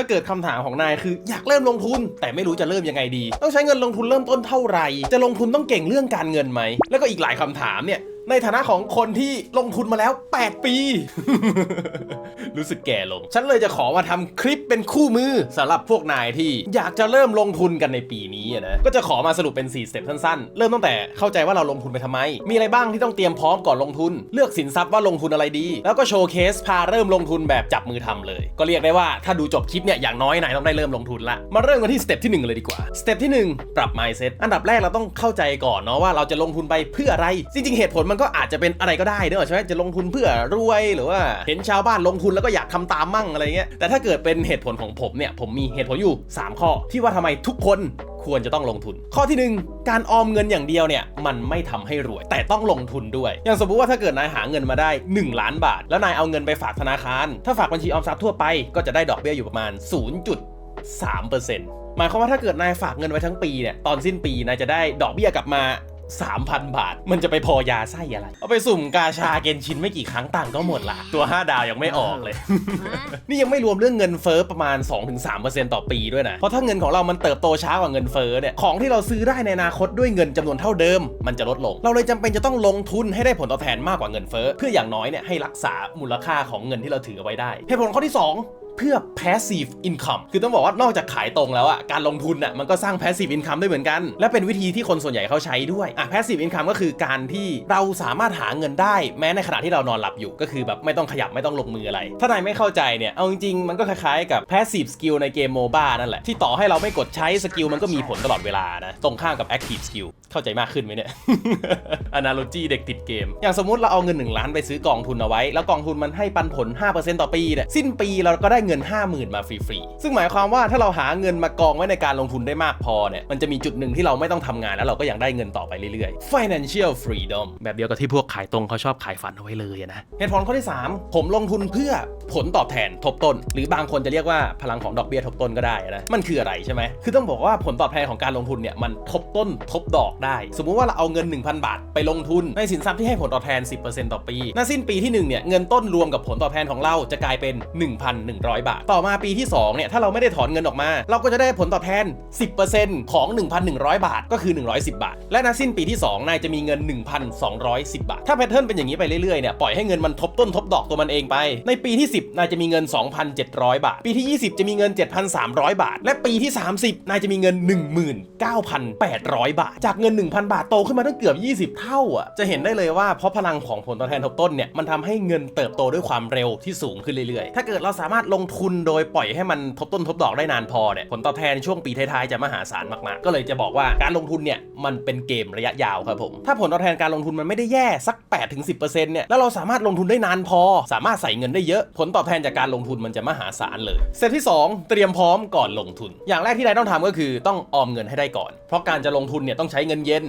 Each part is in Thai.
ถ้าเกิดคำถามของนายคืออยากเริ่มลงทุน แต่ไม่รู้จะเริ่มยังไงดี ต้องใช้เงินลงทุนเริ่มต้นเท่าไหร่ จะลงทุนต้องเก่งเรื่องการเงินไหม แล้วก็อีกหลายคำถามเนี่ย ในฐานะของคนที่ลงทุนมาแล้ว 8 ปี รู้สึกแก่ลง ฉันเลยจะขอมาทำคลิปเป็นคู่มือสำหรับพวกนายที่อยากจะเริ่มลงทุนกันในปีนี้อะนะ ก็จะขอมาสรุปเป็น 4 สเต็ปสั้นๆ เริ่มตั้งแต่เข้าใจว่าเราลงทุนไปทำไม มีอะไรบ้างที่ต้องเตรียมพร้อมก่อนลงทุน เลือกสินทรัพย์ว่าลงทุนอะไรดี แล้วก็โชว์เคสพาเริ่มลงทุนแบบจับมือทำเลย ก็เรียกได้ว่าถ้าดูจบคลิปเนี่ยอย่างน้อยนายต้องได้เริ่มลงทุนละ มาเริ่มกันที่สเต็ปที่หนึ่งเลยดีกว่า สเต็ปที่หนึ่งปรับ mindset อันดับแรกเราต้องเข้าใจก่อนเนาะว่าเราจะลงทุนไปเพื่ออะไร จริงๆเหตุผลมันก็อาจจะเป็นอะไรก็ได้เนอะใช่ไหมจะลงทุนเพื่อรวยหรือว่า เห็นชาวบ้านลงทุนแล้วก็อยากทำตามมั่งอะไรเงี้ยแต่ถ้าเกิดเป็นเหตุผลของผมเนี่ยผมมีเหตุผลอยู่ 3 ข้อ ที่ว่าทำไมทุกคนควรจะต้องลงทุน ข้อที่หนึ่งการออมเงินอย่างเดียวเนี่ยมันไม่ทำให้รวย แต่ต้องลงทุนด้วย อย่างสมมุติว่าถ้าเกิดนายหาเงินมาได้ 1 ล้านบาท แล้วนายเอาเงินไปฝากธนาคาร ถ้าฝากบัญชีออมทรัพย์ทั่วไปก็จะได้ดอกเบี้ยอยู่ประมาณ 0.3%หมายความว่าถ้าเกิดนายฝากเงินไว้ทั้งปีเนี่ยตอนสิ้นปีนายจะได้ดอกเบี้ยกลับมา 3,000 บาท มันจะไปพอยาไส้อะไร เอาไปสุ่มกาชาเกนชินไม่กี่ครั้งตังค์ก็หมดละ ตัว 5 ดาวยังไม่ออกเลย นี่ยังไม่รวมเรื่องเงินเฟ้อประมาณ 2-3%ต่อปีด้วยนะ เพราะถ้าเงินของเรามันเติบโตช้ากว่าเงินเฟ้อเนี่ย ของที่เราซื้อได้ในอนาคตด้วยเงินจำนวนเท่าเดิม มันจะลดลง เราเลยจำเป็นจะต้องลงทุนให้ได้ผลตอบแทนมากกว่าเงินเฟ้อ เพื่ออย่างน้อยเนี่ยให้รักษามูลค่าของเงินที่เราถือเอาไว้ได้ เหตุผลข้อที่ 2 เพื่อ passive income คือต้องบอกว่านอกจากขายตรงแล้วอะการลงทุนอะมันก็สร้าง passive income ได้เหมือนกัน และเป็นวิธีที่คนส่วนใหญ่เขาใช้ด้วยอะ passive income ก็คือการที่เราสามารถหาเงินได้แม้ในขณะที่เรานอนหลับอยู่ ก็คือแบบไม่ต้องขยับไม่ต้องลงมืออะไร ถ้านายไม่เข้าใจเนี่ยเอาจริงๆมันก็คล้ายๆกับ passive skill ในเกม MOBA นั่นแหละที่ต่อให้เราไม่กดใช้สกิลมันก็มีผลตลอดเวลานะตรงข้ามกับ active skill เข้าใจมากขึ้นไหมเนี่ย analogy เด็กติดเกม อย่างสมมุติเราเอาเงิน 1 ล้านไปซื้อกองทุนเอาไว้ แล้วกองทุนมันให้ปันผล 5%ต่อปีเนี่ยสิ้นปีเราก็ได้เงิน 50,000 มาฟรีๆ ซึ่งหมายความว่าถ้าเราหาเงินมากองไว้ในการลงทุนได้มากพอเนี่ย มันจะมีจุดหนึ่งที่เราไม่ต้องทำงานแล้วเราก็ยังได้เงินต่อไปเรื่อยๆ financial freedom แบบเดียวกับที่พวกขายตรงเขาชอบขายฝันเอาไว้เลยนะ เหตุผลข้อที่ 3 ผมลงทุนเพื่อผลตอบแทนทบต้น หรือบางคนจะเรียกว่าพลังของดอกเบี้ยทบต้นก็ได้นะ มันคืออะไรใช่ไหม คือต้องบอกว่าผลตอบแทนของการลงทุนเนี่ยมันทบต้นทบดอกได้ สมมุติว่าเราเอาเงิน 1,000 บาท ไปลงทุนในสินทรัพย์ที่ให้ผลตอบแทน 10%ต่อปีณสิ้นปีที่1เนี่ยเงินต้นรวมกับผลตอบแทนของเราจะกลายเป็น 1,100 100 บาท ต่อมาปีที่2เนี่ยถ้าเราไม่ได้ถอนเงินออกมา เราก็จะได้ผลตอบแทน 10%ของ 1,100 บาทก็คือ 110 บาท และณสิ้นปีที่ 2 นายจะมีเงิน 1,210 บาท ถ้าแพทเทิร์นเป็นอย่างนี้ไปเรื่อยๆเนี่ยปล่อยให้เงินมันทบต้นทบดอกตัวมันเองไป ในปีที่ 10 นายจะมีเงิน 2,700 บาท ปีที่ 20 จะมีเงิน 7,300 บาท และปีที่ 30 นายจะมีเงิน 19,800 บาท จากเงิน 1,000 บาทโตขึ้นมาตั้งเกือบ 20 เท่าอะจะเห็นได้เลยว่าเพราะพลังของผลตอบแทนทบต้นเนี่ยมันทำให้เงินเติบโตด้วยความเร็วที่สูงขึ้นเรื่อยๆ ถ้าเกิดเราสามารถลงงทุนโดยปล่อยให้มันทบต้นทบดอกได้นานพอเนี่ยผลตอบแทนช่วงปีท้ายๆจะมหาศาลมากๆ ก็เลยจะบอกว่าการลงทุนเนี่ยมันเป็นเกมระยะยาวครับผม ถ้าผลตอบแทนการลงทุนมันไม่ได้แย่สัก 8-10%เนี่ยแล้วเราสามารถลงทุนได้นานพอ สามารถใส่เงินได้เยอะ ผลตอบแทนจากการลงทุนมันจะมหาศาลเลยสเต็ปที่ 2 เตรียมพร้อมก่อนลงทุน อย่างแรกที่นายต้องทำก็คือต้องออมเงินให้ได้ก่อน เพราะการจะลงทุนเนี่ยต้องใช้เงินเย็น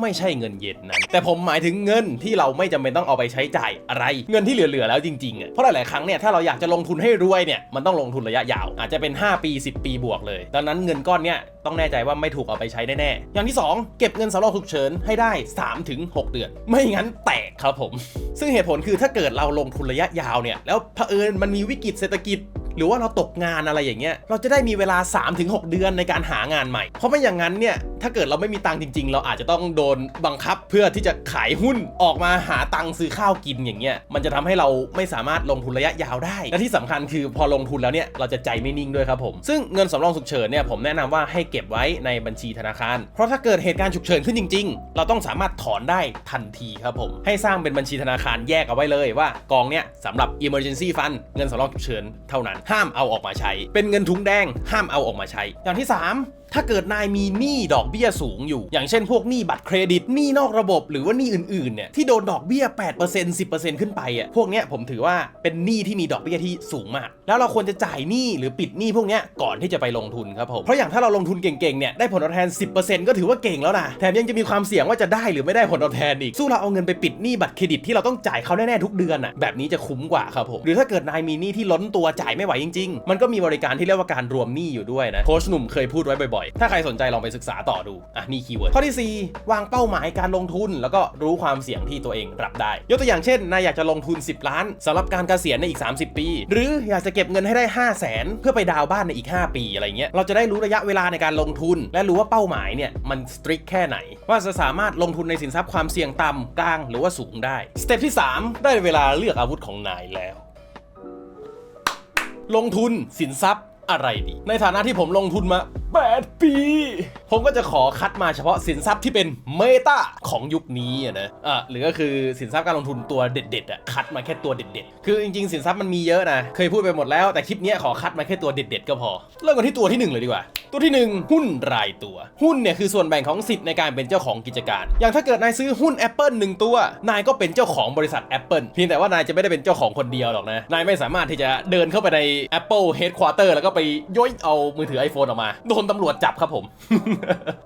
ไม่ใช่เงินเย็นนั้น แต่ผมหมายถึงเงินที่เราไม่จำเป็นต้องเอาไปใช้จ่ายอะไร เงินที่เหลือๆแล้วจริงๆอะเพราะหลายๆครั้งเนี่ยถ้าเราอยากจะลงทุนให้รวยเนี่ยมันต้องลงทุนระยะยาว อาจจะเป็น 5 ปี 10 ปีบวกเลยดังนั้นเงินก้อนเนี่ยต้องแน่ใจว่าไม่ถูกเอาไปใช้แน่ๆอย่างที่ 2 เก็บเงินสำรองฉุกเฉินให้ได้ 3-6 เดือน ไม่งั้นแตกครับผม ซึ่งเหตุผลคือถ้าเกิดเราลงทุนระยะยาวเนี่ยแล้วเผอิญมันมีวิกฤตเศรษฐกิจหรือว่าเราตกงานอะไรอย่างเงี้ย เราจะได้มีเวลา 3-6 เดือนในการหางานใหม่ เพราะไม่อย่างนั้นเนี่ย ถ้าเกิดเราไม่มีตังค์จริง ๆ เราอาจจะต้องโดนบังคับเพื่อที่จะขายหุ้นออกมาหาตังค์ซื้อข้าวกินอย่างเงี้ยมันจะทำให้เราไม่สามารถลงทุนระยะยาวได้ และที่สำคัญคือพอลงทุนแล้วเนี่ยเราจะใจไม่นิ่งด้วยครับผม ซึ่งเงินสำรองฉุกเฉินเนี่ยผมแนะนำว่าให้เก็บไว้ในบัญชีธนาคาร เพราะถ้าเกิดเหตุการณ์ฉุกเฉินขึ้นจริง ๆ เราต้องสามารถถอนได้ทันทีครับผม ให้สร้างเป็นบัญชีธนาคารแยกเอาไว้เลยว่ากองเนี่ยสำหรับ emergency fund เงินสำรองฉุกเฉินเท่านั้นห้ามเอาออกมาใช้ เป็นเงินถุงแดงห้ามเอาออกมาใช้ อย่างที่ 3ถ้าเกิดนายมีหนี้ดอกเบี้ยสูงอยู่ อย่างเช่นพวกหนี้บัตรเครดิตหนี้นอกระบบ หรือว่าหนี้อื่นๆเนี่ยที่โดนดอกเบี้ย 8% 10%ขึ้นไปอะพวกเนี้ยผมถือว่าเป็นหนี้ที่มีดอกเบี้ยที่สูงมาก แล้วเราควรจะจ่ายหนี้หรือปิดหนี้พวกเนี้ยก่อนที่จะไปลงทุนครับผมเพราะอย่างถ้าเราลงทุนเก่งๆเนี่ยได้ผลตอบแทน 10%ก็ถือว่าเก่งแล้วนะแถมยังจะมีความเสี่ยงว่าจะได้หรือไม่ได้ผลตอบแทนอีกสู้เราเอาเงินไปปิดหนี้บัตรเครดิตที่เราต้องจ่ายเขาแน่ๆทุกเดือนอะแบบนี้จะคุ้มกว่าครับผมหรือถ้าเกิดนายมีหนี้ที่ล้นตัวจ่ายไม่ไหวจริง ๆ มันก็มีบริการที่เรียกว่าการรวมหนี้อยู่ด้วยนะโค้ชหนุ่มเคยพูดไว้บ่อยๆ ถ้าใครสนใจลองไปศึกษาต่อดู อะนี่คีย์เวิร์ด ข้อที่ 4 วางเป้าหมายการลงทุน แล้วก็รู้ความเสี่ยงที่ตัวเองรับได้ ยกตัวอย่างเช่น นายอยากจะลงทุน 10 ล้านสำหรับการเกษียณในอีก 30 ปี หรืออยากจะเก็บเงินให้ได้ 5 0 0แสนเพื่อไปดาวบ้านในอีก 5 ปีอะไรเงี้ย เราจะได้รู้ระยะเวลาในการลงทุน และรู้ว่าเป้าหมายเนี่ยมันสตริกแค่ไหน ว่าจะสามารถลงทุนในสินทรัพย์ความเสี่ยงต่ำกลางหรือว่าสูงได้ สเต็ปที่ 3 ได้เวลาเลือกอาวุธของนายแล้ว ลงทุนสินทรัพย์อะไรดี ในฐานะที่ผมลงทุนมา 8 ปี ผมก็จะขอคัดมาเฉพาะสินทรัพย์ที่เป็นเมตาของยุคนี้นะอะหรือก็คือสินทรัพย์การลงทุนตัวเด็ดๆอะคัดมาแค่ตัวเด็ดๆ คือจริงๆ สินทรัพย์มันมีเยอะนะ เคยพูดไปหมดแล้วแต่คลิปนี้ขอคัดมาแค่ตัวเด็ดๆ ก็พอ เริ่มกันที่ตัวที่หนึ่งเลยดีกว่า ตัวที่หนึ่งหุ้นรายตัว หุ้นเนี่ยคือส่วนแบ่งของสิทธิ์ในการเป็นเจ้าของกิจการ อย่างถ้าเกิดนายซื้อหุ้น Apple หนึ่งตัว นายก็เป็นเจ้าของบริษัท Apple เพียงแต่ว่านายจะไม่ได้เป็นเจ้าของคนเดียวหรอกนะ นายไม่สามารถที่จะเดินเข้าไปใน Apple Headquarter แล้วก็ไปย้อยเอามือถือ iPhone ออกมาโดนตำรวจจับครับผม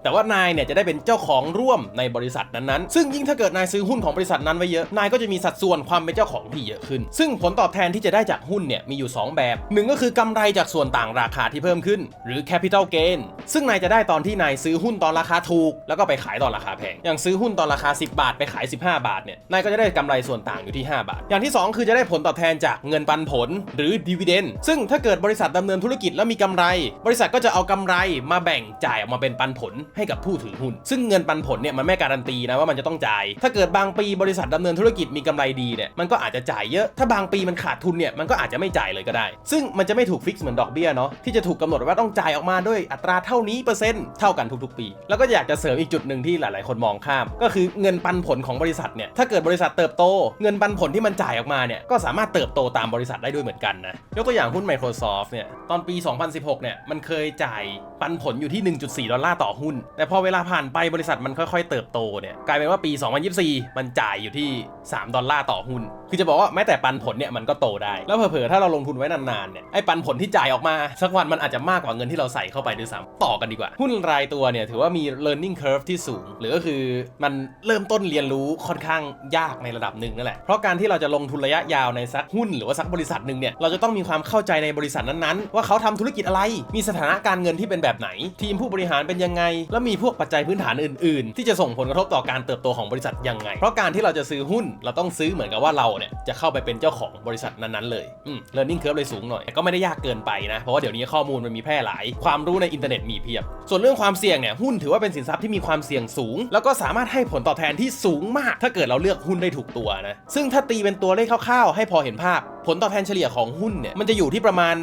แต่ว่านายเนี่ยจะได้เป็นเจ้าของร่วมในบริษัทนั้นๆ ซึ่งยิ่งถ้าเกิดนายซื้อหุ้นของบริษัทนั้นไว้เยอะ นายก็จะมีสัดส่วนความเป็นเจ้าของที่เยอะขึ้น ซึ่งผลตอบแทนที่จะได้จากหุ้นเนี่ยมีอยู่ 2 แบบหนึ่งก็คือกำไรจากส่วนต่างราคาที่เพิ่มขึ้น หรือ capital gain ซึ่งนายจะได้ตอนที่นายซื้อหุ้นตอนราคาถูก แล้วก็ไปขายตอนราคาแพง อย่างซื้อหุ้นตอนราคา 10 บาท ไปขาย 15 บาทเนี่ย นายก็จะได้กำไรส่วนต่างอยู่ที่ 5 บาท อย่างที่ 2 คือจะได้ผลตอบแทนจากเงินปันผลหรือ dividend ซึ่งถ้าเกิดบริษัทดำเนินธุรกิจแล้วมีกำไร บริษัทก็จะเอากำไรมาแบ่งจ่ายออกมาเป็นปันผลให้กับผู้ถือหุ้น ซึ่งเงินปันผลเนี่ยมันไม่การันตีนะว่ามันจะต้องจ่าย ถ้าเกิดบางปีบริษัทดำเนินธุรกิจมีกำไรดีเนี่ยมันก็อาจจะจ่ายเยอะ ถ้าบางปีมันขาดทุนเนี่ยมันก็อาจจะไม่จ่ายเลยก็ได้ ซึ่งมันจะไม่ถูกฟิกซ์เหมือนดอกเบี้ยเนาะที่จะถูกกำหนดว่าต้องจ่ายออกมาด้วยอัตราเท่านี้เปอร์เซ็นต์เท่ากันทุกๆ ปี แล้วก็อยากจะเสริมอีกจุดหนึ่งที่หลาย ๆ คนมองข้าม ก็คือเงินปันผลของบริษัทเนี่ยถ้าเกิดบริษัทเติบโต เงินปันผลที่มันจ่ายออกมาเนี่ยก็สามารถเติบโตตามบริษัทได้ด้วยเหมือนกันนะยกตัวอย่างหุ้น Microsoft เนี่ยตอนปี 2016 เนี่ยมันเคยจ่ายปันผลอยู่ที่ 1.4 ดอลลาร์ต่อหุ้น แต่พอเวลาผ่านไปบริษัทมันค่อยๆ เติบโตเนี่ยกลายเป็นว่าปี 2024 มันจ่ายอยู่ที่ 3 ดอลลาร์ต่อหุ้น คือจะบอกว่าแม้แต่ปันผลเนี่ยมันก็โตได้ แล้วเผลอๆ ถ้าเราลงทุนไว้นานๆ เนี่ยไอ้ปันผลที่จ่ายออกมา สักวันมันอาจจะมากกว่าเงินที่เราใส่เข้าไปด้วยซ้ำต่อกันดีกว่า หุ้นรายตัวเนี่ยถือว่ามี learning curve ที่สูง หรือก็คือมันเริ่มต้นเรียนรู้ค่อนข้างยากในระดับหนึ่งนั่นแหละเพราะการที่เราจะลงทุนระยะยาวในสักหุ้น หรือว่าสักบริษัทหนึ่งเนี่ยเราจะต้องมีความเข้าใจในบริษัทนั้นๆ ว่าเขาทำธุรกิจอะไร มีสถานะการเงินที่เป็นแบบไหน ทีมผู้บริหารเป็นยังไง แล้วมีพวกปัจจัยพื้นฐานอื่น ๆ ที่จะส่งผลกระทบต่อการเติบโตของบริษัทยังไง เพราะการที่เราจะซื้อหุ้นเราต้องซื้อเหมือนกับว่าเราเนี่ยจะเข้าไปเป็นเจ้าของบริษัทนั้น ๆ เลยอืม learning curve เลยสูงหน่อยแต่ก็ไม่ได้ยากเกินไปนะเพราะว่าเดี๋ยวนี้ข้อมูลมันมีแพร่หลาย ความรู้ในอินเทอร์เน็ตมีเพียบ ส่วนเรื่องความเสี่ยงเนี่ยหุ้นถือว่าเป็นสินทรัพย์ที่มีความเสี่ยงสูง แล้วก็สามารถให้ผลตอบแทนที่สูงมาก ถ้าเกิดเราเลือกหุ้นได้ถูกตัวนะซึ่งถ้าตีเป็นตัวเลขคร่าวๆให้พอเห็นภาพผลตอบแทนเฉลี่ยของหุ้นเนี่ยมันจะอยู่ที่ประมาณ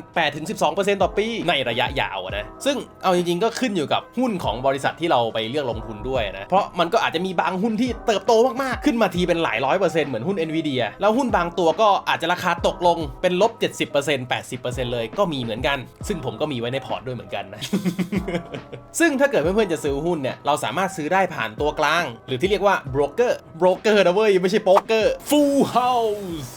8-12%ต่อปีในระยะยาวนะซึ่งเอาจริงๆ ก็ขึ้นอยู่กับหุ้นของบริษัทที่เราไปเลือกลงทุนด้วยนะเพราะมันก็อาจจะมีบางหุ้นที่เติบโตมากๆ ขึ้นมาทีเป็นหลายร้อยเปอร์เซ็นต์เหมือนหุ้น NVIDIA แล้วหุ้นบางตัวก็อาจจะราคาตกลงเป็นลบ 70% 80%เลยก็มีเหมือนกัน ซึ่งผมก็มีไว้ในพอร์ตด้วยเหมือนกันนะซึ่งถ้าเกิดเพื่อนๆจะซื้อหุ้นเนี่ยเราสามารถซื้อได้ผ่านตัวกลาง หรือที่เรียกว่าโบรกเกอร์โบรกเกอร์นะเว้ยไม่ใช่โป๊กเกอร์ full house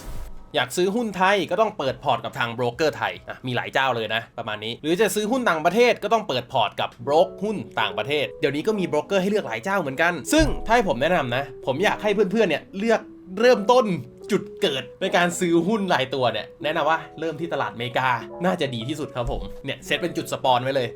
อยากซื้อหุ้นไทยก็ต้องเปิดพอร์ตกับทางโบรกเกอร์ไทยนะมีหลายเจ้าเลยนะ ประมาณนี้ หรือจะซื้อหุ้นต่างประเทศก็ต้องเปิดพอร์ตกับโบรกหุ้นต่างประเทศ เดี๋ยวนี้ก็มีโบรกเกอร์ให้เลือกหลายเจ้าเหมือนกัน ซึ่งถ้าให้ผมแนะนำนะ ผมอยากให้เพื่อนๆเนี่ยเลือกเริ่มต้น จุดเกิดในการซื้อหุ้นรายตัวเนี่ยแนะนำว่าเริ่มที่ตลาดอเมริกา น่าจะดีที่สุดครับผมเนี่ยเซตเป็นจุดสปอนไว้เลย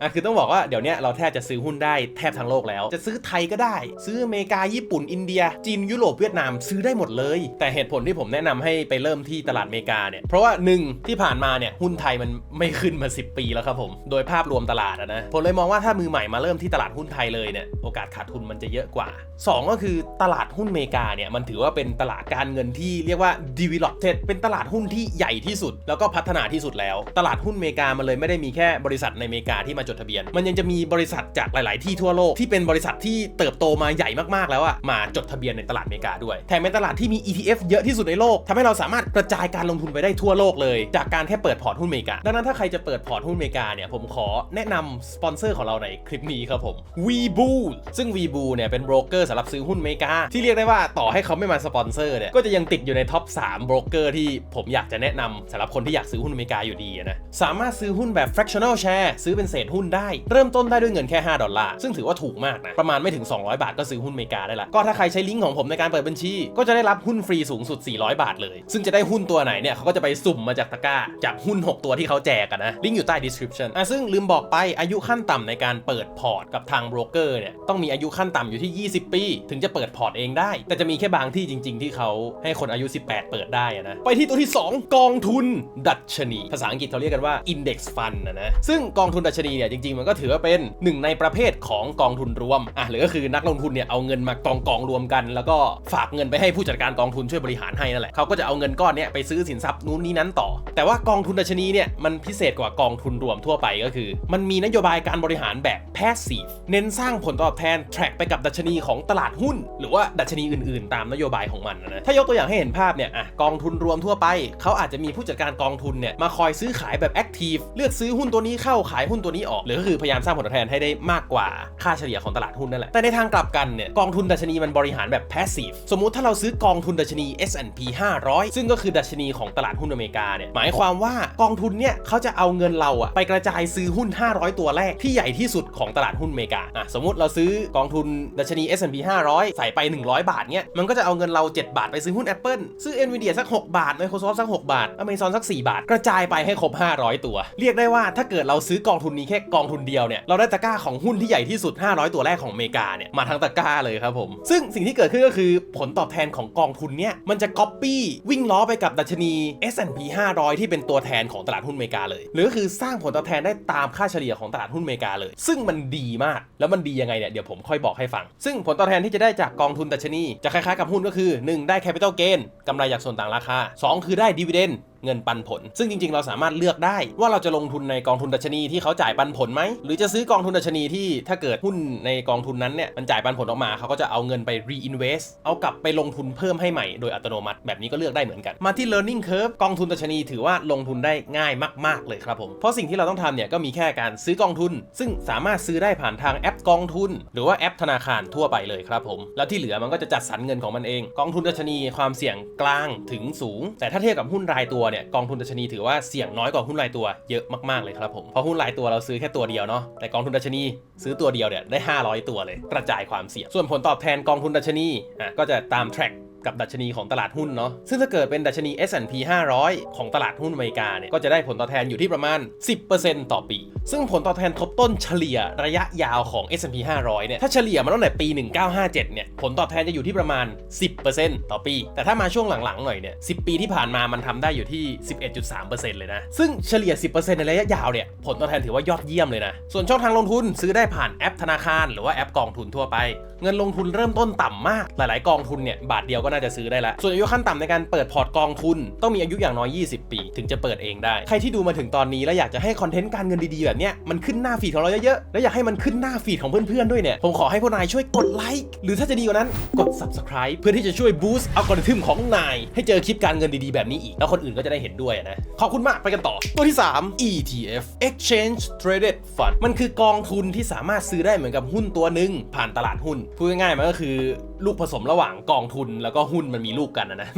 อะคือต้องบอกว่าเดี๋ยวนี้เราแทบจะซื้อหุ้นได้แทบทั้งโลกแล้ว จะซื้อไทยก็ได้ ซื้ออเมริกาญี่ปุ่นอินเดีย จีนยุโรปเวียดนามซื้อได้หมดเลย แต่เหตุผลที่ผมแนะนำให้ไปเริ่มที่ตลาดอเมริกาเนี่ยเพราะว่าหนึ่งที่ผ่านมาเนี่ยหุ้นไทยมันไม่ขึ้นมา 10 ปีแล้วครับผมโดยภาพรวมตลาดะนะผมเลยมองว่าถ้ามือใหม่มาเริ่มที่ตลาดหุ้นไทยเลยเนี่ยโอกาสขาดทุนมันจะเยอะกว่าสองก็คือตลาดหุ้นอเมริกาเนี่ยมันถือว่าเป็น็นตลาดการเงินที่เรียกว่า developed เป็นตลาดหุ้นที่ใหญ่ที่สุด แล้วก็พัฒนาที่สุดแล้ว ตลาดหุ้นอเมริกามันเลยไม่ได้มีแค่บริษัทในอเมริกาที่มาจดทะเบียน มันยังจะมีบริษัทจากหลาย ๆ ที่ทั่วโลกที่เป็นบริษัทที่เติบโตมาใหญ่มาก ๆ แล้วอะมาจดทะเบียนในตลาดอเมริกาด้วยแถมเป็นตลาดที่มี ETF เยอะที่สุดในโลกทำให้เราสามารถกระจายการลงทุนไปได้ทั่วโลกเลย จากการแค่เปิดพอร์ตหุ้นอเมริกา ดังนั้นถ้าใครจะเปิดพอร์ตหุ้นอเมริกาเนี่ยผมขอแนะนำสปอนเซอร์ของเราในคลิปนี้ครับผม Webu ซึ่ง Webu เนี่ยเป็นโบรกเกอร์สำหรับซื้อหุ้นอเมริกาที่เรียกได้ว่าต่อให้เขาไม่มาสปอนเซอร์เนี่ยก็จะยังติดอยู่ในท็อป3โบรกเกอร์ที่ผมอยากจะแนะนำสำหรับคนที่อยากซื้อหุ้นอเมริกาอยู่ดีนะสามารถซื้อหุ้นแบบ fractional share ซื้อเป็นเศษหุ้นได้ เริ่มต้นได้ด้วยเงินแค่ 5 ดอลลาร์ ซึ่งถือว่าถูกมากนะ ประมาณไม่ถึง 200 บาทก็ซื้อหุ้นอเมริกาได้ละก็ถ้าใครใช้ลิงก์ของผมในการเปิดบัญชี ก็จะได้รับหุ้นฟรีสูงสุด 400 บาทเลย ซึ่งจะได้หุ้นตัวไหนเนี่ยเขาก็จะไปสุ่มมาจากตะกร้าจากหุ้น 6 ตัวที่เขาแจกกันนะลิงก์อยู่ใต้ description อะซึ่งลืมบอกไปอายุขั้นต่ำในการเปิดพอร์ตกับทางโบรกเกอร์เนี่ยต้องมีอายุขั้นต่ำอยู่ที่ 20 ปี ถึงจะเปิดพอร์ตเองได้ แต่จะมีแค่บางที่จริง ๆ ที่เขาให้คนอายุ 18 เปิดได้อะนะ ไปที่ตัวที่ 2 กองทุนดัชนี ภาษาอังกฤษเขาเรียกกันว่า index fund นะนะ ซึ่งกองทุนดัชนีเนี่ยจริง ๆ มันก็ถือว่าเป็นหนึ่งในประเภทของกองทุนรวมอะหรือก็คือนักลงทุนเนี่ยเอาเงินมากองกองรวมกัน แล้วก็ฝากเงินไปให้ผู้จัดการกองทุนช่วยบริหารให้นั่นแหละเขาก็จะเอาเงินก้อนเนี้ยไปซื้อสินทรัพย์นู้นนี้นั้นต่อ แต่ว่ากองทุนดัชนีเนี่ยมันพิเศษกว่ากองทุนรวมทั่วไปก็คือ มันมีนโยบายการบริหารแบบ passive เน้นสร้างผลตอบแทน track ไปกับดัชนีของตลาดหุ้น หรือว่าดัชนีอื่น ๆ ตามนโยบายของมันนะนะถ้ายกตัวอย่างให้เห็นภาพเนี่ยอะกองทุนรวมทั่วไป เขาอาจจะมีผู้จัดการกองทุนเนี่ยมาคอยซื้อขายแบบ active เลือกซื้อหุ้นตัวนี้เข้าขายหุ้นตัวนี้ออก หรือก็คือพยายามสร้างผลตอบแทนให้ได้มากกว่าค่าเฉลี่ยของตลาดหุ้นนั่นแหละแต่ในทางกลับกันเนี่ยกองทุนดัชนีมันบริหารแบบ passive สมมุติถ้าเราซื้อกองทุนดัชนี S&P 500 ซึ่งก็คือดัชนีของตลาดหุ้นอเมริกาเนี่ยหมายความว่ากองทุนเนี่ยเขาจะเอาเงินเราอะไปกระจายซื้อหุ้น 500 ตัวแรกที่ใหญ่ที่สุดของตลาดหุ้นอเมริกาอะสมมติเราซื้อกองทุนดัชนี S&P 500 ใส่ไป 100 บาทเนี่ยมันก็จะเอาเงินเรา 7 บาทไปซื้อหุ้น Apple ซื้อ Nvidia สัก 6 บาท Microsoft สัก 6 บาท Amazon สัก 4 บาท กระจายไปให้ครบ 500 ตัว เรียกได้ว่าถ้าเกิดเราซื้อกองทุนนี้แค่กองทุนเดียวเนี่ยเราได้ตะกร้าของหุ้นที่ใหญ่ที่สุด 500 ตัวแรกของอเมริกาเนี่ยมาทั้งตะกร้าเลยครับผมซึ่งสิ่งที่เกิดขึ้นก็คือผลตอบแทนของกองทุนเนี่ยมันจะ copy วิ่งล้อไปกับดัชนี S&P 500 ที่เป็นตัวแทนของตลาดหุ้นอเมริกาเลย หรือคือสร้างผลตอบแทนได้ตามค่าเฉลี่ยของตลาดหุ้นอเมริกาเลย ซึ่งมันดีมากแล้วมันดียังไงเนี่ยเดี๋ยวผมค่อยบอกให้ฟัง ซึ่งผลตอบแทนที่จะได้จากกองทุนดัชนีจะคล้ายๆกับหุ้นก็คือ 1 ได้ capital gain กำไรจากส่วนต่างราคา 2 คือได้ dividend เงินปันผล ซึ่งจริง ๆ เราสามารถเลือกได้ว่าเราจะลงทุนในกองทุนดัชนีที่เขาจ่ายปันผลไหม หรือจะซื้อกองทุนดัชนีที่ถ้าเกิดหุ้นในกองทุนนั้นเนี่ยมันจ่ายปันผลออกมาเขาก็จะเอาเงินไป reinvest เอากลับไปลงทุนเพิ่มให้ใหม่โดยอัตโนมัติ แบบนี้ก็เลือกได้เหมือนกัน มาที่ learning curve กองทุนดัชนีถือว่าลงทุนได้ง่ายมาก ๆ เลยครับผม เพราะสิ่งที่เราต้องทำเนี่ยก็มีแค่การซื้อกองทุน ซึ่งสามารถซื้อได้ผ่านทางแอปกองทุน หรือว่าแอปธนาคารทั่วไปเลยครับผม แล้วที่เหลือมันก็จะจัดสรรเงินของมันเอง กองทุนดัชนีความเสี่ยงกลางถึงสูง แต่ถ้าเทียบกับหุ้นรายตัวเนี่ยกองทุนดัชนีถือว่าเสี่ยงน้อยกว่าหุ้นรายตัวเยอะมากๆเลยครับผมเพราะหุ้นรายตัวเราซื้อแค่ตัวเดียวเนาะแต่กองทุนดัชนีซื้อตัวเดียวเนี่ยได้ 500 ตัวเลย กระจายความเสี่ยงส่วนผลตอบแทนกองทุนดัชนีอะก็จะตาม track กับดัชนีของตลาดหุ้นเนาะซึ่งถ้าเกิดเป็นดัชนี S&P 500 ของตลาดหุ้นอเมริกาเนี่ยก็จะได้ผลตอบแทนอยู่ที่ประมาณ 10%ต่อปี ซึ่งผลตอบแทนทบต้นเฉลี่ยระยะยาวของ S&P 500 เนี่ยถ้าเฉลี่ยมาตั้งแต่ปี 1957 เนี่ยผลตอบแทนจะอยู่ที่ประมาณ 10%ต่อปี แต่ถ้ามาช่วงหลังๆหน่อยเนี่ย10 ปีที่ผ่านมามันทำได้อยู่ที่ 11.3%เลยนะ ซึ่งเฉลี่ย 10%ในระยะยาวเนี่ยผลตอบแทนถือว่ายอดเยี่ยมเลยนะ ส่วนช่องทางลงทุนซื้อได้ผ่านแอปธนาคาร หรือว่าแอปกองทุนทั่วไป เงินลงทุนเริ่มต้นต่ำมาก หลาย ๆ กองทุนเนี่ยบาทเดียวก็น่าจะซื้อได้ละ ส่วนอายุขั้นต่ำในการเปิดพอร์ตกองทุน ต้องมีอายุอย่างน้อย 20 ปี ถึงจะเปิดเองได้ ใครที่ดูมาถึงตอนนี้แล้วอยากจะให้คอนเทนต์การเงินดีๆแบบเนี้ยมันขึ้นหน้าฟีดของเราเยอะๆ แล้วอยากให้มันขึ้นหน้าฟีดของเพื่อนๆด้วยเนี่ย ผมขอให้พวกนายช่วยกดไลค์หรือถ้าจะดีกว่านั้นกด subscribe เพื่อที่จะช่วยบูสต์อัลกอริทึมของนาย ให้เจอคลิปการเงินดีๆแบบนี้อีก แล้วคนอื่นก็จะได้เห็นด้วยนะขอบคุณมากไปกันต่อ ตัวที่ 3 ETF Exchange Traded Fund มันคือกองทุนที่สามารถซื้อได้เหมือนกับหุ้นตัวหนึ่งผ่านตลาดหุ้นพูดง่ายๆมันก็คือลูกผสมระหว่างกองทุนแล้วก็หุ้นมันมีลูกกันนะนะ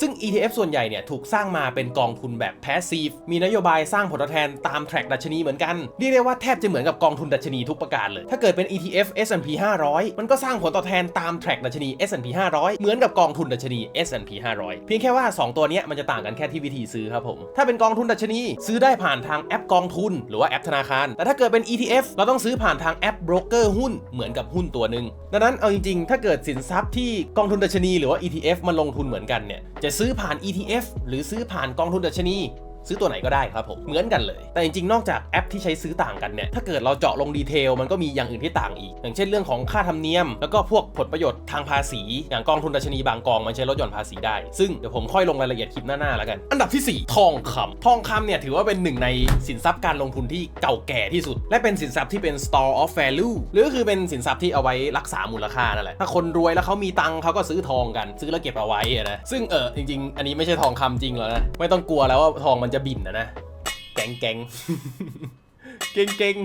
ซึ่ง ETF ส่วนใหญ่เนี่ยถูกสร้างมาเป็นกองทุนแบบ passive มีนโยบายสร้างผลตอบแทนตามแทร็กดัชนีเหมือนกัน เรียกได้ว่าแทบจะเหมือนกับกองทุนดัชนีทุกประการเลย ถ้าเกิดเป็น ETF S&P 500 มันก็สร้างผลตอบแทนตามแทร็กดัชนี S&P 500 เหมือนกับกองทุนดัชนี S&P 500 เพียงแค่ว่า 2 ตัวนี้มันจะต่างกันแค่ที่วิธีซื้อครับผม ถ้าเป็นกองทุนดัชนีซื้อได้ผ่านทางแอปกองทุน หรือว่าแอปธนาคาร แต่ถ้าเกิดเป็น ETF เราต้องซื้อผ่านทางแอปโบรกเกอร์หุ้นเหมือนกับหุ้นตัวหนึ่งดังนั้นเอาจริงๆ ถ้าเกิดสินทรัพย์ที่กองทุนดัชนีหรือว่า ETF มันลงทุนเหมือนกันเนี่ยจะซื้อผ่าน ETF หรือซื้อผ่านกองทุนดัชนี ซื้อตัวไหนก็ได้ครับผมเหมือนกันเลย แต่จริงๆ นอกจากแอปที่ใช้ซื้อต่างกันเนี่ย ถ้าเกิดเราเจาะลงดีเทลมันก็มีอย่างอื่นที่ต่างอีก อย่างเช่นเรื่องของค่าธรรมเนียม แล้วก็พวกผลประโยชน์ทางภาษี อย่างกองทุนดัชนีบางกองมันใช้ลดหย่อนภาษีได้ ซึ่งเดี๋ยวผมค่อยลงรายละเอียดคลิปหน้าๆแล้วกัน อันดับที่ 4 ทองคำทองคำเนี่ยถือว่าเป็นหนึ่งในสินทรัพย์การลงทุนที่เก่าแก่ที่สุด และเป็นสินทรัพย์ที่เป็น store of value หรือก็คือเป็นสินทรัพย์ที่เอาไว้รักษามูลค่านั่นแหละถ้าคนรวยแล้วเขามีตังเขาก็ซื้อทองกัน ซื้อแล้วเก็บเอาไว้นะซึ่งเออจริง ๆ อันนี้ไม่ใช่ทองคำจริงหรอกนะไม่ต้องกลัวแล้วว่าทองมันจะบินนะนะ แกงแกงเก่งเก่ง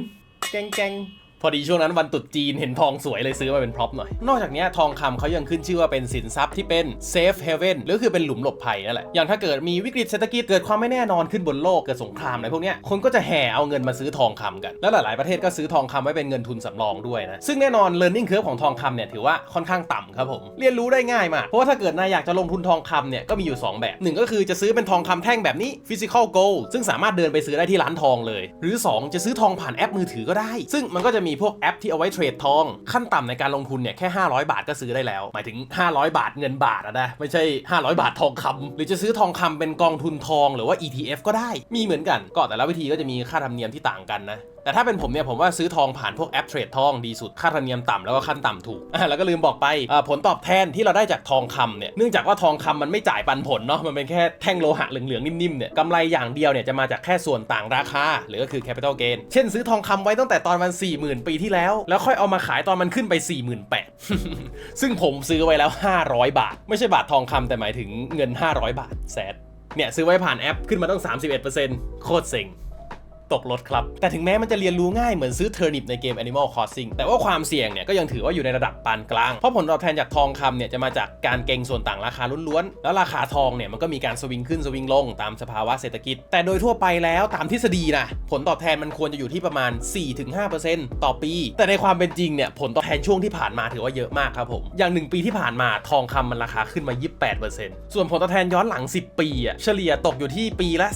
แกงแกง พอดีช่วงนั้นวันตรุษจีนเห็นทองสวยเลยซื้อมาเป็นพร็อพหน่อย นอกจากนี้ทองคำเขายังขึ้นชื่อว่าเป็นสินทรัพย์ที่เป็น safe haven หรือคือเป็นหลุมหลบภัยนั่นแหละ อย่างถ้าเกิดมีวิกฤตเศรษฐกิจเกิดความไม่แน่นอนขึ้นบนโลกเกิดสงครามอะไรพวกนี้คนก็จะแห่เอาเงินมาซื้อทองคำกัน แล้วหลาย ๆ ประเทศก็ซื้อทองคำไว้เป็นเงินทุนสำรองด้วยนะ ซึ่งแน่นอน learning curve ของทองคำเนี่ยถือว่าค่อนข้างต่ำครับผม เรียนรู้ได้ง่ายมาก เพราะว่าถ้าเกิดนายอยากจะลงทุนทองคำเนี่ยก็มีอยู่ 2 แบบหนึ่งก็คือจะซื้อเป็นทองคำแท่งแบบนี้ physical gold ซึ่งสามารถเดินไปซื้อได้ที่ร้านทองเลย หรือ 2 จะซื้อทองผ่านแอปมือถือก็ได้ ซึ่งมันก็จะมีพวกแอปที่เอาไว้เทรดทอง ขั้นต่ำในการลงทุนเนี่ยแค่ 500 บาทก็ซื้อได้แล้ว หมายถึง 500 บาทเงินบาทอะนะ ไม่ใช่ 500 บาททองคำหรือจะซื้อทองคำเป็นกองทุนทองหรือว่า ETF ก็ได้ มีเหมือนกัน ก็แต่ละวิธีก็จะมีค่าธรรมเนียมที่ต่างกันนะแต่ถ้าเป็นผมเนี่ยผมว่าซื้อทองผ่านพวกแอปเทรดทองดีสุดค่าธรรมเนียมต่ำแล้วก็ขั้นต่ำถูกอะแล้วก็ลืมบอกไปผลตอบแทนที่เราได้จากทองคำเนี่ยเนื่องจากว่าทองคำมันไม่จ่ายปันผลเนาะมันเป็นแค่แท่งโลหะเหลืองๆนิ่มๆเนี่ยกำไรอย่างเดียวเนี่ยจะมาจากแค่ส่วนต่างราคาหรือก็คือ capital gain เช่นซื้อทองคำไว้ตั้งแต่ตอนมัน40,000ปีที่แล้ว แล้วค่อยเอามาขายตอนมันขึ้นไป 48,000ซึ่งผมซื้อไว้แล้ว 500 บาท ไม่ใช่บาททองคำแต่หมายถึงเงิน 500 บาทแซดเนี่ยซื้อไว้ผ่านแอปขึ้นมาต้อง 31%โคตรเซ็ง ตกรถครับ แต่ถึงแม้มันจะเรียนรู้ง่ายเหมือนซื้อเทอร์นิปในเกม Animal Crossing แต่ว่าความเสี่ยงเนี่ยก็ยังถือว่าอยู่ในระดับปานกลาง เพราะผลตอบแทนจากทองคำเนี่ยจะมาจากการเก็งส่วนต่างราคาล้วนๆ แล้วราคาทองเนี่ยมันก็มีการสวิงขึ้นสวิงลงตามสภาวะเศรษฐกิจ แต่โดยทั่วไปแล้วตามทฤษฎีนะผลตอบแทนมันควรจะอยู่ที่ประมาณ 4-5%ต่อปี แต่ในความเป็นจริงเนี่ยผลตอบแทนช่วงที่ผ่านมาถือว่าเยอะมากครับผม อย่างหนึ่งปีที่ผ่านมาทองคำมันราคาขึ้นมา 28%ส่วนผลตอบแทนย้อนหลัง 10 ปีอะเฉลี่ยตกอยู่ที่ปีละ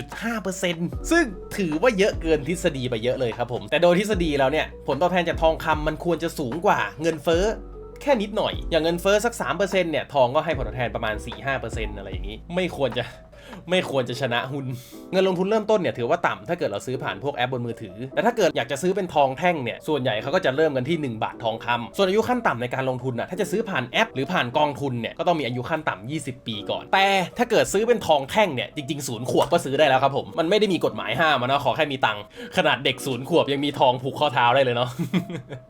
14.5%ซึ่งถือว่าเยอะเกินทฤษฎีไปเยอะเลยครับผม แต่โดยทฤษฎีแล้วเนี่ย ผลตอบแทนจากทองคำมันควรจะสูงกว่าเงินเฟ้อแค่นิดหน่อย อย่างเงินเฟ้อสัก 3%เนี่ย ทองก็ให้ผลตอบแทนประมาณ 4-5%อะไรอย่างนี้ ไม่ควรจะ ไม่ควรจะชนะหุ้น เงินลงทุนเริ่มต้นเนี่ยถือว่าต่ำถ้าเกิดเราซื้อผ่านพวกแอปบนมือถือ แต่ถ้าเกิดอยากจะซื้อเป็นทองแท่งเนี่ยส่วนใหญ่เขาก็จะเริ่มกันที่ 1 บาททองคำส่วนอายุขั้นต่ำในการลงทุนน่ะถ้าจะซื้อผ่านแอป หรือผ่านกองทุนเนี่ยก็ต้องมีอายุขั้นต่ำ20 ปีก่อน แต่ถ้าเกิดซื้อเป็นทองแท่งเนี่ยจริงๆศูนย์ขวบก็ซื้อได้แล้วครับผมมันไม่ได้มีกฎหมายห้ามนะขอแค่มีตังค์ขนาดเด็กศูนย์ขวบยังมีทองผูกข้อเท้าได้เลยเนาะ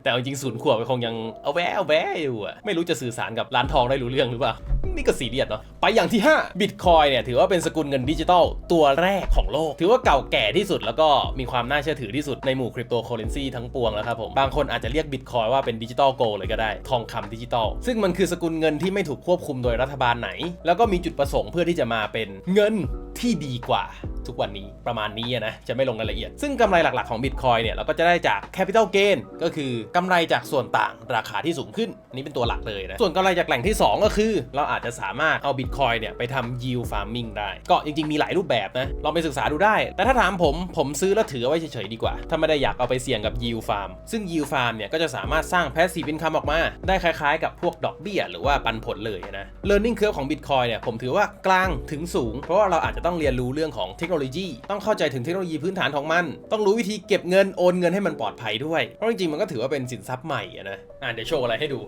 แต่จริงศูนย์ขวบคงยังเอาแวแวอยู่อะไม่รู้จะสื่อสารกับร้านทองได้รู้เรื่องหรือเปล่านี่ก็สีเรียสเนาะไปอย่างที่5บิตคอยเนี่ยถือว่าเป็นสกุลเงินดิจิทัลตัวแรกของโลก ถือว่าเก่าแก่ที่สุดแล้วก็มีความน่าเชื่อถือที่สุดในหมู่คริปโตเคอเรนซีทั้งปวงแล้วครับผม บางคนอาจจะเรียกบิตคอยว่าเป็นดิจิทัลโกลเลยก็ได้ ทองคำดิจิทัลซึ่งมันคือสกุลเงินที่ไม่ถูกควบคุมโดยรัฐบาลไหน แล้วก็มีจุดประสงค์เพื่อที่จะมาเป็นเงินที่ดีกว่าทุกวันนี้ประมาณนี้นะ จะไม่ลงรายละเอียด ซึ่งกำไรหลักๆของ Bitcoin เนี่ยเราก็จะได้จาก Capital Gain ก็คือกำไรจากส่วนต่างราคาที่สูงขึ้นอันนี้เป็นตัวหลักเลยนะ ส่วนกำไรจากแหล่งที่ 2 ก็คือ เราอาจจะสามารถเอา Bitcoin เนี่ยไปทำ yield farming ได้ก็จริง ๆ มีหลายรูปแบบนะลองไปศึกษาดูได้ แต่ถ้าถามผมผมซื้อแล้วถือไว้เฉยๆดีกว่า ถ้าไม่ได้อยากเอาไปเสี่ยงกับ yield farm ซึ่ง yield farm เนี่ยก็จะสามารถสร้าง passive income ออกมา ได้คล้ายๆ กับพวกดอกเบี้ยหรือว่าปันผลเลยนะ learning curve ของ Bitcoin เนี่ยผมถือว่ากลางถึงสูง เพราะว่าเราอาจจะต้องเรียนรู้เรื่องของเทคโนโลยี ต้องเข้าใจถึงเทคโนโลยีพื้นฐานของมัน ต้องรู้วิธีเก็บเงินโอนเงินให้มันปลอดภัยด้วยเพราะจริงๆมันก็ถือว่าเป็นสินทรัพย์ใหม่นะอะเดี๋ยวโชว์อะไรให้ดู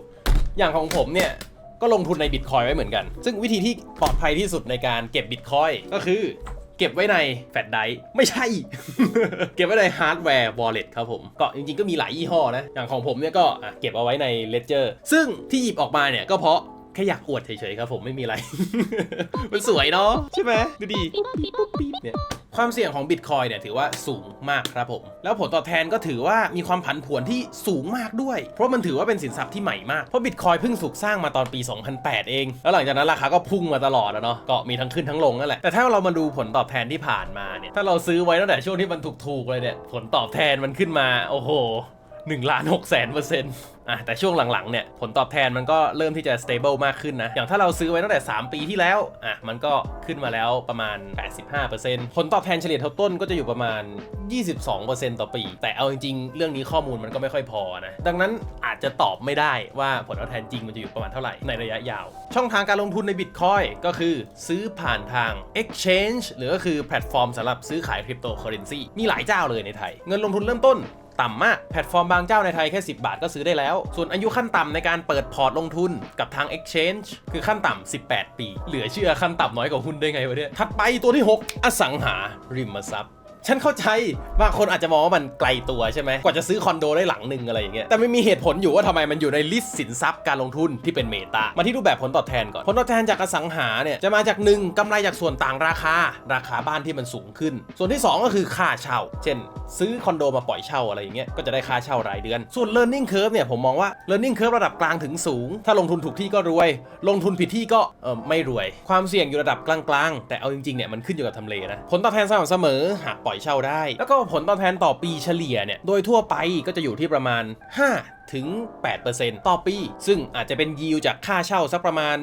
อย่างของผมเนี่ย ก็ลงทุนในบิตคอยไว้เหมือนกัน ซึ่งวิธีที่ปลอดภัยที่สุดในการเก็บบิตคอยก็คือเก็บไว้ในแฟลชไดร์ไม่ใช่ เก็บไว้ในฮาร์ดแวร์วอลเล็ตครับผมก็จริงๆก็มีหลายยี่ห้อนะ อย่างของผมเนี่ยก็เก็บเอาไว้ในเลเจอร์ซึ่งที่หยิบออกมาเนี่ยก็เพราะ แค่อยากอวดเฉยๆครับผมไม่มีอะไร มันสวยเนาะใช่ไหมดูดีเนี่ยความเสี่ยงของบิตคอยเนี่ยถือว่าสูงมากครับผม แล้วผลตอบแทนก็ถือว่ามีความผันผวนที่สูงมากด้วย เพราะมันถือว่าเป็นสินทรัพย์ที่ใหม่มาก เพราะบิตคอยเพิ่งถูกสร้างมาตอนปี 2008 เอง แล้วหลังจากนั้นราคาก็พุ่งมาตลอดแล้วเนาะก็มีทั้งขึ้นทั้งลงนั่นแหละ แต่ถ้าเรามาดูผลตอบแทนที่ผ่านมาเนี่ยถ้าเราซื้อไว้ตั้งแต่ช่วงที่มันถูกๆเลยเนี่ยผลตอบแทนมันขึ้นมาโอ้โห 1ล้าน6แสนเปอร์เซ็นต์อะแต่ช่วงหลังๆเนี่ยผลตอบแทนมันก็เริ่มที่จะ stable มากขึ้นนะ อย่างถ้าเราซื้อไว้ตั้งแต่ 3 ปีที่แล้วอะมันก็ขึ้นมาแล้วประมาณ 85%ผลตอบแทนเฉลี่ยเท่าต้นก็จะอยู่ประมาณ 22%ต่อปี แต่เอาจริงๆ เรื่องนี้ข้อมูลมันก็ไม่ค่อยพอนะดังนั้นอาจจะตอบไม่ได้ว่าผลตอบแทนจริงมันจะอยู่ประมาณเท่าไหร่ในระยะยาว ช่องทางการลงทุนใน Bitcoin ก็คือซื้อผ่านทาง Exchange หรือก็คือแพลตฟอร์มสำหรับซื้อขายคริปโตเคอเรนซีมีหลายเจ้าเลยในไทย เงินลงทุนเริ่มต้น ต่ำมาก แพลตฟอร์มบางเจ้าในไทยแค่ 10 บาทก็ซื้อได้แล้ว ส่วนอายุขั้นต่ำในการเปิดพอร์ตลงทุนกับทาง Exchange คือขั้นต่ำ 18 ปี เหลือเชื่อขั้นต่ำน้อยกว่าหุ้นได้ไงวะเนี่ยถัดไปตัวที่ 6 อสังหาริมทรัพย์ ฉันเข้าใจ บางคนอาจจะมองว่ามันไกลตัวใช่ไหม กว่าจะซื้อคอนโดได้หลังหนึ่งอะไรอย่างเงี้ย แต่ไม่มีเหตุผลอยู่ว่าทำไมมันอยู่ในลิสต์สินทรัพย์การลงทุนที่เป็นเมตา มาที่รูปแบบผลตอบแทนก่อน ผลตอบแทนจากอสังหาเนี่ยจะมาจากหนึ่งกำไรจากส่วนต่างราคา ราคาบ้านที่มันสูงขึ้น ส่วนที่สองก็คือค่าเช่า เช่น ซื้อคอนโดมาปล่อยเช่าอะไรอย่างเงี้ย ก็จะได้ค่าเช่ารายเดือน ส่วน learning curve เนี่ยผมมองว่า learning curve ระดับกลางถึงสูง ถ้าลงทุนถูกที่ก็รวย ลงทุนผิดที่ก็เออไม่รวย ความเสี่ยงอยู่ระดับกลางๆ แต่เอาจริงๆเนี่ยมันขึ้นอยู่กับทำเลนะ ผลตอบแทนสม่ำเสมอหากปล่อยเช่าได้ แล้วก็ผลตอบแทนต่อปีเฉลี่ยเนี่ย โดยทั่วไปก็จะอยู่ที่ประมาณ 5ถึง 8%ต่อปี ซึ่งอาจจะเป็นยิวจากค่าเช่าสักประมาณ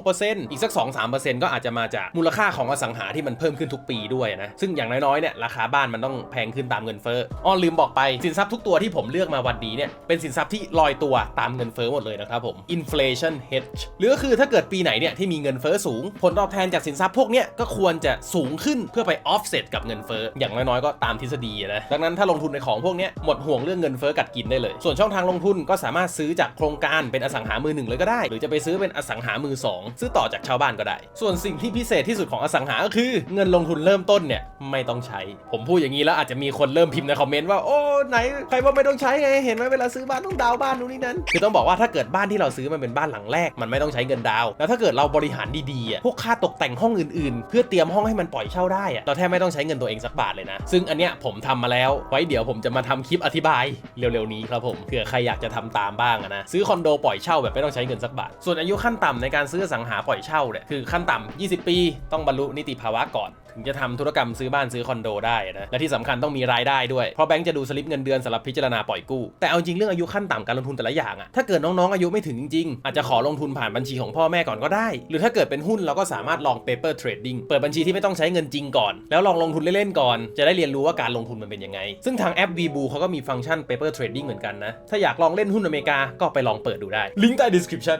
4-6%อีกสัก 2-3%ก็อาจจะมาจากมูลค่าของอสังหาที่มันเพิ่มขึ้นทุกปีด้วยนะ ซึ่งอย่างน้อยๆ เนี่ยราคาบ้านมันต้องแพงขึ้นตามเงินเฟ้ออ้อลืมบอกไปสินทรัพย์ทุกตัวที่ผมเลือกมาวันนี้เนี่ยเป็นสินทรัพย์ที่ลอยตัวตามเงินเฟ้อหมดเลยนะครับผม inflation hedge หรือก็คือถ้าเกิดปีไหนเนี่ยที่มีเงินเฟ้อสูง ผลตอบแทนจากสินทรัพย์พวกเนี้ยก็ควรจะสูงขึ้นเพื่อไป offset กับเงินเฟ้ออย่างน้อยๆก็ตามทฤษฎีนะดังนั้นถ้าลงทุนในของพวกเนี้ยหมดห่วงเรื่องเงินเฟ้อกัดกินได้เลยส่วนช่องทางลงทุนก็สามารถซื้อจากโครงการเป็นอสังหามือหนึ่งเลยก็ได้ หรือจะไปซื้อเป็นอสังหามือสองซื้อต่อจากชาวบ้านก็ได้ ส่วนสิ่งที่พิเศษที่สุดของอสังหาก็คือ เงินลงทุนเริ่มต้นเนี่ยไม่ต้องใช้ ผมพูดอย่างนี้แล้วอาจจะมีคนเริ่มพิมพ์ในคอมเมนต์ว่าโอ้ไหนใครว่าไม่ต้องใช้ไงเห็นไหมเวลาซื้อบ้านต้องดาวบ้านนู่นนี่นั่นคือต้องบอกว่าถ้าเกิดบ้านที่เราซื้อมันเป็นบ้านหลังแรก มันไม่ต้องใช้เงินดาวแล้วถ้าเกิดเราบริหารดีๆอะพวกค่าตกแต่งห้องอื่นๆ เพื่อเตรียมห้องให้มันปล่อยเช่าได้อะเราแทบไม่ต้องใช้เงินตัวเองสักบาทเลยนะซึ่งอันเนี้ยผมทำมาแล้วไว้เดี๋ยวผมจะมาทำคลิปอธิบายเร็วๆนี้ครับผมเผื่อใครอยากจะทำตามบ้างนะซื้อคอนโดปล่อยเช่าแบบไม่ต้องใช้เงินสักบาท ส่วนอายุขั้นต่ำในการซื้อสังหาปล่อยเช่าเนี่ยคือขั้นต่ำ20 ปี ต้องบรรลุนิติภาวะก่อน ถึงจะทำธุรกรรมซื้อบ้านซื้อคอนโดได้นะและที่สำคัญต้องมีรายได้ด้วย เพราะแบงก์จะดูสลิปเงินเดือนสำหรับพิจารณาปล่อยกู้แต่เอาจริงเรื่องอายุขั้นต่ำการลงทุนแต่ละอย่างอะถ้าเกิดน้องๆอายุไม่ถึงจริงๆอาจจะขอลงทุนผ่านบัญชีของพ่อแม่ก่อนก็ได้ หรือถ้าเกิดเป็นหุ้นเราก็สามารถลอง paper trading เปิดบัญชีที่ไม่ต้องใช้เงินจริงก่อน แล้วลองลงทุนเล่นๆก่อน จะได้เรียนรู้ว่าการลงทุนมันเป็นยังไง ซึ่งทางแอป v b o เขาก็มีฟังก์ชัน paper trading เหมือนกันนะถ้าอยากลองเล่นหุ้นอเมริกาก็ไปลองเปิดดูได้ ลิงก์ใต้ description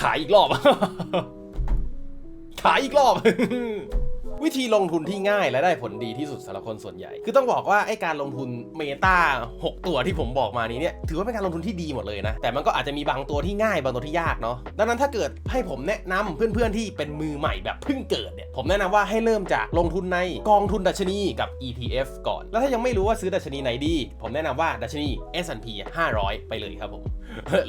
ขายอีกรอบ ขายอีกรอบ วิธีลงทุนที่ง่ายและได้ผลดีที่สุดสำหรับคนส่วนใหญ่ คือต้องบอกว่าไอการลงทุนเมตา6 ตัวที่ผมบอกมานี้เนี่ยถือว่าเป็นการลงทุนที่ดีหมดเลยนะ แต่มันก็อาจจะมีบางตัวที่ง่ายบางตัวที่ยากเนาะดังนั้นถ้าเกิดให้ผมแนะนำเพื่อนๆที่เป็นมือใหม่แบบเพิ่งเกิดเนี่ยผมแนะนำว่าให้เริ่มจากลงทุนในกองทุนดัชนีกับ ETF ก่อน แล้วถ้ายังไม่รู้ว่าซื้อดัชนีไหนดี ผมแนะนำว่าดัชนี S&P 500 ไปเลยครับผม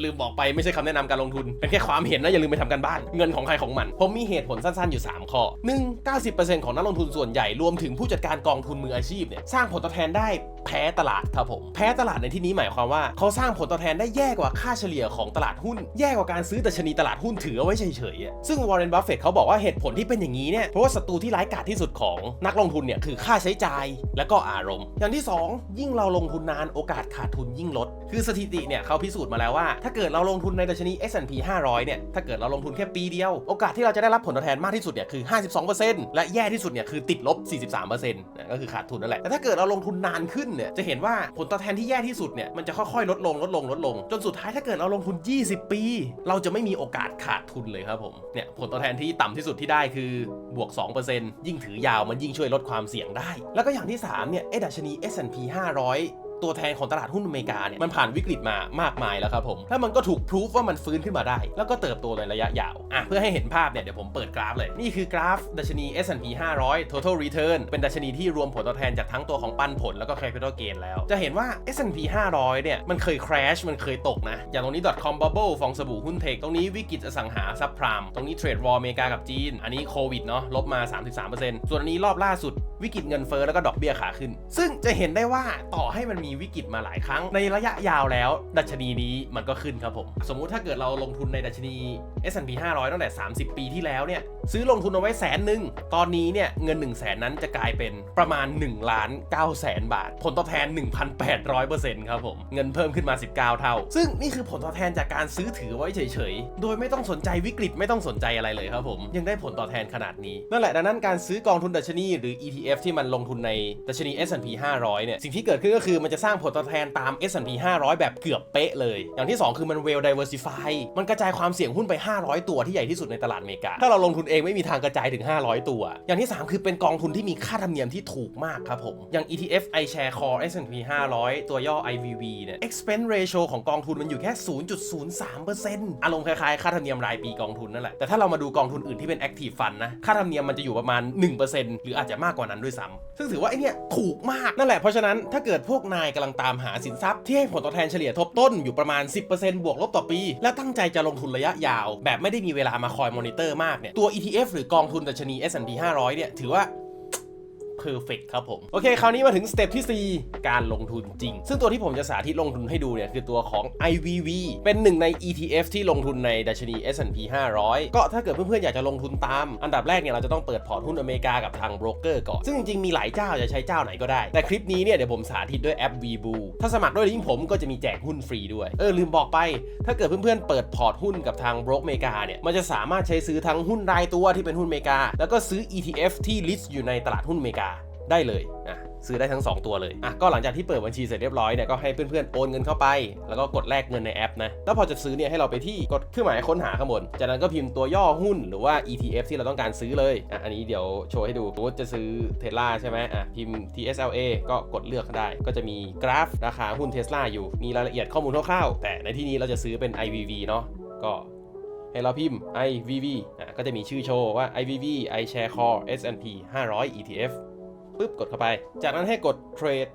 ลืมบอกไปไม่ใช่คำแนะนำการลงทุน เป็นแค่ความเห็นนะอย่าลืมไปทำกันบ้าน เงินของใครของมัน ผมมีเหตุผลสั้นๆอยู่ 3 ข้อ 1 90%ของนักลงทุนส่วนใหญ่รวมถึงผู้จัดการกองทุนมืออาชีพเนี่ยสร้างผลตอบแทนได้แพ้ตลาดครับผม แพ้ตลาดในที่นี้หมายความว่าเขาสร้างผลตอบแทนได้แย่กว่าค่าเฉลี่ยของตลาดหุ้น แย่กว่าการซื้อดัชนีตลาดหุ้นถือเอาไว้เฉยๆอะซึ่งวอร์เรนบัฟเฟตเขาบอกว่าเหตุผลที่เป็นอย่างนี้เนี่ยเพราะว่าศัตรูที่ร้ายกาจที่สุดของนักลงทุนเนี่ยคือค่าใช้จ่าย และก็อารมณ์ อย่างที่สองยิ่งเราลงทุนนานโอกาสขาดทุนยิ่งลด คือสถิติเนี่ยเขาพิสูจน์มาแล้วว่า ถ้าเกิดเราลงทุนในดัชนี S&P 500เนี่ยถ้าเกิดเราลงทุนแค่ปีเดียว โอกาสที่เราจะได้รับผลตอบแทนมากที่สุดเนี่ยคือ 52%และแย่ที่สุดเนี่ยคือติดลบ 43%นะก็คือขาดทุนนั่นแหละแต่ถ้าเกิดเราลงทุนนานขึ้นเนี่ยจะเห็นว่าผลตอบแทนที่แย่ที่สุดเนี่ยมันจะค่อยๆลดลงลดลงลดลง จนสุดท้ายถ้าเกิดเราลงทุน 20 ปี เราจะไม่มีโอกาสขาดทุนเลยครับผมเนี่ยผลตอบแทนที่ต่ำที่สุดที่ได้คือบวก 2%ยิ่งถือยาวมันยิ่งช่วยลดความเสี่ยงได้ แล้วก็อย่างที่สามเนี่ยไอ้ดัชนี S&P 500 ตัวแทนของตลาดหุ้นอเมริกาเนี่ยมันผ่านวิกฤตมามากมายแล้วครับผมแล้วมันก็ถูกพิสูจว่ามันฟื้นขึ้นมาได้ แล้วก็เติบโตในระยะยาวอะเพื่อให้เห็นภาพเนี่ยเดี๋ยวผมเปิดกราฟเลยนี่คือกราฟดัชนี S&P 500 total return เป็นดัชนีที่รวมผลตอบแทนจากทั้งตัวของปันผลแล้วก็ capital gain แล้ว จะเห็นว่า S&P 500 เนี่ยมันเคย crash มันเคยตกนะ อย่างตรงนี้ .com bubble ฟองสบู่หุ้นเทค ตรงนี้วิกฤตอสังหาซับพรามตรงนี้เทรดวอร์อเมริกากับจีน อันนี้โควิดเนาะลบมา 33%ส่วนอันนี้รอบล่าสุด วิกฤตเงินเฟ้อแล้วก็ดอกเบี้ยขาขึ้น ซึ่งจะเห็นได้ว่าต่อให้มันมีวิกฤตมาหลายครั้ง ในระยะยาวแล้ว ดัชนีนี้มันก็ขึ้นครับผม สมมุติถ้าเกิดเราลงทุนในดัชนี S&P 500 ตั้งแต่ 30 ปีที่แล้วเนี่ยซื้อลงทุนเอาไว้แสนหนึ่งตอนนี้เนี่ยเงิน1 0 0 0 0แสนนั้นจะกลายเป็นประมาณ1ล้าน9แสนบาท ผลตอบแทน 1,800%ครับผมเงินเพิ่มขึ้นมา 19 เท่า ซึ่งนี่คือผลตอบแทนจากการซื้อถือไว้เฉยๆ โดยไม่ต้องสนใจวิกฤตไม่ต้องสนใจอะไรเลยครับผมยังได้ผลตอบแทนขนาดนี้นั่นแหละดังนั้นการซื้อกองทุนดัชนีหรือ ETF ETF ที่มันลงทุนในดัชนี S&P 500 เนี่ย สิ่งที่เกิดขึ้นก็คือมันจะสร้างผลตอบแทนตาม S&P 500 แบบเกือบเป๊ะเลย อย่างที่ 2 คือมัน well diversify มันกระจายความเสี่ยงหุ้นไป 500 ตัวที่ใหญ่ที่สุดในตลาดอเมริกา ถ้าเราลงทุนเองไม่มีทางกระจายถึง 500 ตัว อย่างที่ 3 คือเป็นกองทุนที่มีค่าธรรมเนียมที่ถูกมากครับผม อย่าง ETF iShare Core S&P 500 ตัวย่อ IVV เนี่ย expense ratio ของกองทุนมันอยู่แค่ 0.03%อารมณ์คล้ายๆ ค่าธรรมเนียมรายปีกองทุนนั่นแหละ แต่ถ้าเรามาดูกองทุนอื่นที่เป็น active fund นะ ค่าธรรมเนียมมันจะอยู่ประมาณ 1%หรืออาจจะมากกว่านั้นด้วยซ้ำซึ่งถือว่าไอเนี่ยถูกมากนั่นแหละเพราะฉะนั้นถ้าเกิดพวกนายกำลังตามหาสินทรัพย์ที่ให้ผลตอบแทนเฉลี่ยทบต้นอยู่ประมาณ 10%บวกลบต่อปี และตั้งใจจะลงทุนระยะยาว แบบไม่ได้มีเวลามาคอยมอนิเตอร์มากเนี่ยตัว ETF หรือกองทุนดัชนี S&P 500เนี่ยถือว่า perfect ครับผม โอเค คราวนี้มาถึงสเต็ปที่ 4 การลงทุนจริง ซึ่งตัวที่ผมจะสาธิตลงทุนให้ดูเนี่ย คือตัวของ IVV เป็นหนึ่งใน ETF ที่ลงทุนในดัชนี S&P 500 ก็ถ้าเกิดเพื่อนๆ อยากจะลงทุนตาม อันดับแรกเนี่ย เราจะต้องเปิดพอร์ตหุ้นอเมริกากับทางโบรกเกอร์ก่อน ซึ่งจริงๆ มีหลายเจ้าจะใช้เจ้าไหนก็ได้ แต่คลิปนี้เนี่ยเดี๋ยวผมสาธิตด้วยแอป VBO ถ้าสมัครด้วยลิงก์ผมก็จะมีแจกหุ้นฟรีด้วย เออลืมบอกไป ถ้าเกิดเพื่อนๆ เปิดพอร์ตหุ้นกับทางโบรกเมกาเนี่ย มันจะสามารถใช้ซื้อทั้งหุ้นรายตัวที่เป็นหุ้นเมกาแล้วก็ซื้อ ETF ที่ list อยู่ในตลาดหุ้นเมกา ได้เลยอะซื้อได้ทั้ง 2 ตัวเลยอะก็หลังจากที่เปิดบัญชีเสร็จเรียบร้อยเนี่ยก็ให้เพื่อนๆโอนเงินเข้าไป แล้วก็กดแลกเงินในแอปนะแล้วพอจะซื้อเนี่ยให้เราไปที่กดเครื่องหมายค้นหาข้างบน จากนั้นก็พิมพ์ตัวย่อหุ้นหรือว่า ETF ที่เราต้องการซื้อเลยอะอันนี้เดี๋ยวโชว์ให้ดูสมมติจะซื้อเทสลาใช่ไหมอะพิมพ์ TSLA ก็กดเลือกได้ ก็จะมีกราฟราคาหุ้นเทสลาอยู่มีรายละเอียดข้อมูลคร่าวๆแต่ในที่นี้เราจะซื้อเป็น IVV เนาะก็ให้เราพิมพ์ IVV อะก็จะมีชื่อโชว์ว่า IVV iShare Core S&P 500 ETF ปุ๊บกดเข้าไป จากนั้นให้กดเทรด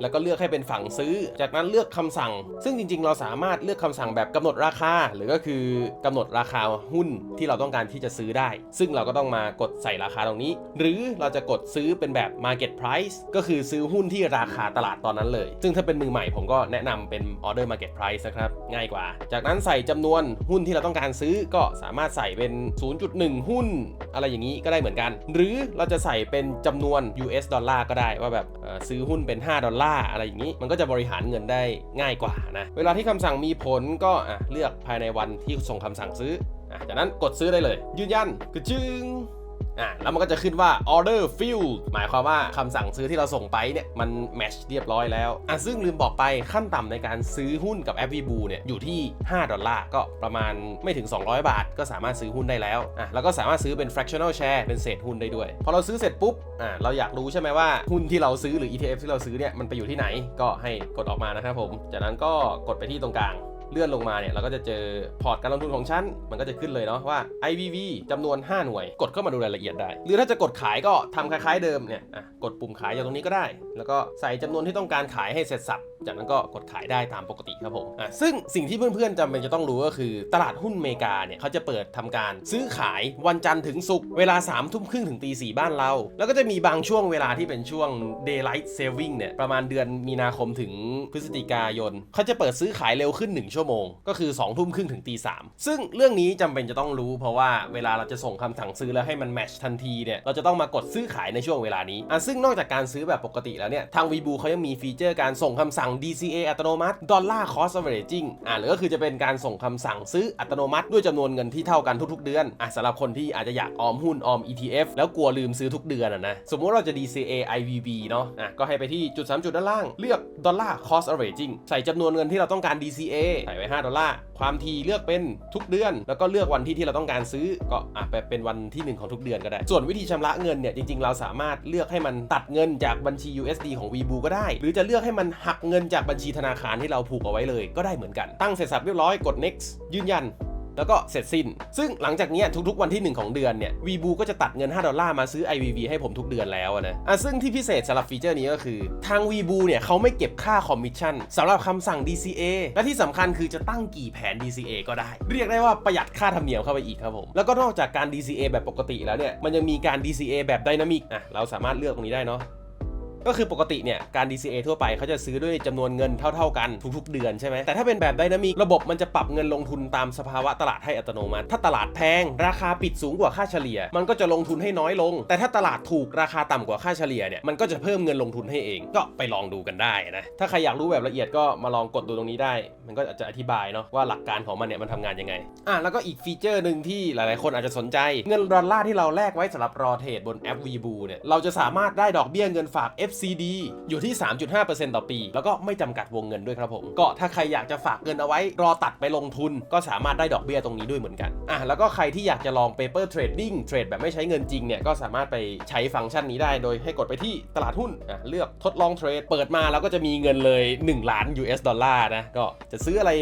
แล้วก็เลือกให้เป็นฝั่งซื้อ จากนั้นเลือกคำสั่ง ซึ่งจริง ๆ เราสามารถเลือกคำสั่งแบบกำหนดราคา หรือก็คือกำหนดราคาหุ้นที่เราต้องการที่จะซื้อได้ ซึ่งเราก็ต้องมากดใส่ราคาตรงนี้ หรือเราจะกดซื้อเป็นแบบ market price ก็คือซื้อหุ้นที่ราคาตลาดตอนนั้นเลย ซึ่งถ้าเป็นมือใหม่ผมก็แนะนำเป็น order market price นะครับง่ายกว่า จากนั้นใส่จำนวนหุ้นที่เราต้องการซื้อก็สามารถใส่เป็น 0.1 หุ้น อะไรอย่างนี้ก็ได้เหมือนกัน หรือเราจะใส่เป็นจำนวน US ดอลลาร์ก็ได้ว่าแบบซื้อหุ้นเป็น 5 ดอลลาร์อะไรอย่างนี้ มันก็จะบริหารเงินได้ง่ายกว่านะ เวลาที่คำสั่งมีผลก็อะเลือกภายในวันที่ส่งคำสั่งซื้ออะจากนั้นกดซื้อได้เลย ยืนยันกระจึง อะแล้วมันก็จะขึ้นว่า order filled หมายความว่าคำสั่งซื้อที่เราส่งไปเนี่ยมัน match เรียบร้อยแล้วอะซึ่งลืมบอกไปขั้นต่ำในการซื้อหุ้นกับแอป v b o เนี่ยอยู่ที่ 5 ดอลลาร์ก็ประมาณไม่ถึง 200 บาท ก็สามารถซื้อหุ้นได้แล้วอะแล้วก็สามารถซื้อเป็น fractional share เป็นเศษหุ้นได้ด้วย พอเราซื้อเสร็จปุ๊บอะเราอยากรู้ใช่ไหมว่าหุ้นที่เราซื้อหรือ ETF ที่เราซื้อเนี่ยมันไปอยู่ที่ไหนก็ให้กดออกมานะครับผมจากนั้นก็กดไปที่ตรงกลาง เลื่อนลงมาเนี่ยเราก็จะเจอพอร์ตการลงทุนของฉัน มันก็จะขึ้นเลยเนาะว่า IVV จำนวน 5 หน่วย กดเข้ามาดูรายละเอียดได้ หรือถ้าจะกดขายก็ทำคล้ายๆเดิมเนี่ยอะกดปุ่มขายอย่างตรงนี้ก็ได้ แล้วก็ใส่จำนวนที่ต้องการขายให้เสร็จสับจากนั้นก็กดขายได้ตามปกติครับผมอะซึ่งสิ่งที่เพื่อนๆจำเป็นจะต้องรู้ก็คือตลาดหุ้นอเมริกาเนี่ยเขาจะเปิดทำการซื้อขายวันจันทร์ถึงศุกร์เวลา3ามทุ่มครึ่งถึงตีสี่บ้านเรา แล้วก็จะมีบางช่วงเวลาที่เป็นช่วง daylight saving เนี่ยประมาณเดือนมีนาคมถึงพฤศจิกายนเขาจะเปิดซื้อขายเร็วขึ้น 1 ชั่วโมง ก็คือ2องทุ่มครึ่งถึงตีสามซึ่งเรื่องนี้จำเป็นจะต้องรู้ เพราะว่าเวลาเราจะส่งคำสั่งซื้อแล้วให้มันแมชทันทีเนี่ยเราจะต้องมากดซื้อขายในช่วงเวลานี้อะซึ่งนอกจากการซื้อแบบปกติแล้วเนี่ยทาง v b o เขายังมีฟีเจอร์การส่งคำสั่ง DCA อัตโนมัติ Dollar Cost Averaging อะหรือก็คือจะเป็นการส่งคำสั่งซื้ออัตโนมัติด้วยจำนวนเงินที่เท่ากันทุกๆเดือนอะสำหรับคนที่อาจจะอยากออมหุ้นออม ETF แล้วกลัวลืมซื้อทุกเดือนอะนะสมมุติเราจะ DCA IVB เนาะอะก็ให้ไปที่จุด3จุดด้านล่างเลือก Dollar Cost Averaging ใส่จำนวนเงินที่เราต้องการ DCA ใส่ไว้5ดอลลาร์ความทีเลือกเป็นทุกเดือน แล้วก็เลือกวันที่ที่เราต้องการซื้อก็อะไปเป็นวันที่ 1 ของทุกเดือนก็ได้ ส่วนวิธีชำระเงินเนี่ยจริงๆ เราสามารถเลือกให้มันตัดเงินจากบัญชี USD ของ v b o ก็ได้ หรือจะเลือกให้มันหักเงินินจากบัญชีธนาคารที่เราผูกเอาไว้เลย ก็ได้เหมือนกันตั้งเสร็จสับเรียบร้อยกด next ยืนยันแล้วก็เสร็จสิ้น ซึ่งหลังจากนี้ทุกๆวันที่ 1 ของเดือนเนี่ยวีบูก็จะตัดเงิน 5 ดอลลาร์มาซื้อ IVV ให้ผมทุกเดือนแล้วนะอะซึ่งที่พิเศษสำหรับฟีเจอร์นี้ก็คือ ทางวีบูเนี่ยเขาไม่เก็บค่าคอมมิชชั่นสำหรับคำสั่ง DCA และที่สำคัญคือจะตั้งกี่แผน DCA ก็ได้ เรียกได้ว่าประหยัดค่าธรรมเนียมเข้าไปอีกครับผม แล้วก็นอกจากการ DCA แบบปกติแล้วเนี่ยมันยังมีการ DCA แบบไดนามิกอะเราสามารถเลือกตรงนี้ได้เนาะ ก็คือปกติเนี่ยการ DCA ทั่วไปเขาจะซื้อด้วยจำนวนเงินเท่า ๆกันทุกๆ เดือนใช่ไหมแต่ถ้าเป็นแบบไดนามิกระบบมันจะปรับเงินลงทุนตามสภาวะตลาดให้อัตโนมัติ ถ้าตลาดแพง ราคาปิดสูงกว่าค่าเฉลี่ย มันก็จะลงทุนให้น้อยลง แต่ถ้าตลาดถูกราคาต่ำกว่าค่าเฉลี่ยเนี่ยมันก็จะเพิ่มเงินลงทุนให้เองก็ไปลองดูกันได้นะถ้าใครอยากรู้แบบละเอียดก็มาลองกดดูตรงนี้ได้ มันก็จะอธิบายเนาะว่าหลักการของมันเนี่ยมันทำงานยังไงอะแล้วก็อีกฟีเจอร์หนึ่งที่หลายๆ คนอาจจะสนใจเงินดอลลาร์ที่เราแลกไว้สำหรับรอเทรดบนแอป v b เนี่ยเราจะสามารถได้ดอกเบี้ยเงินฝาก FCD อยู่ที่ 3.5%ต่อปี แล้วก็ไม่จำกัดวงเงินด้วยครับผม ก็ถ้าใครอยากจะฝากเงินเอาไว้ รอตัดไปลงทุน ก็สามารถได้ดอกเบี้ยตรงนี้ด้วยเหมือนกันอะแล้วก็ใครที่อยากจะลอง paper trading เทรดแบบไม่ใช้เงินจริงเนี่ยก็สามารถไปใช้ฟังก์ชันนี้ได้ โดยให้กดไปที่ตลาดหุ้นอะเลือกทดลองเทรดเปิดมาแล้วก็จะมีเงินเลย 1 ล้าน US ดอลลาร์นะก็จะซื้ออะไร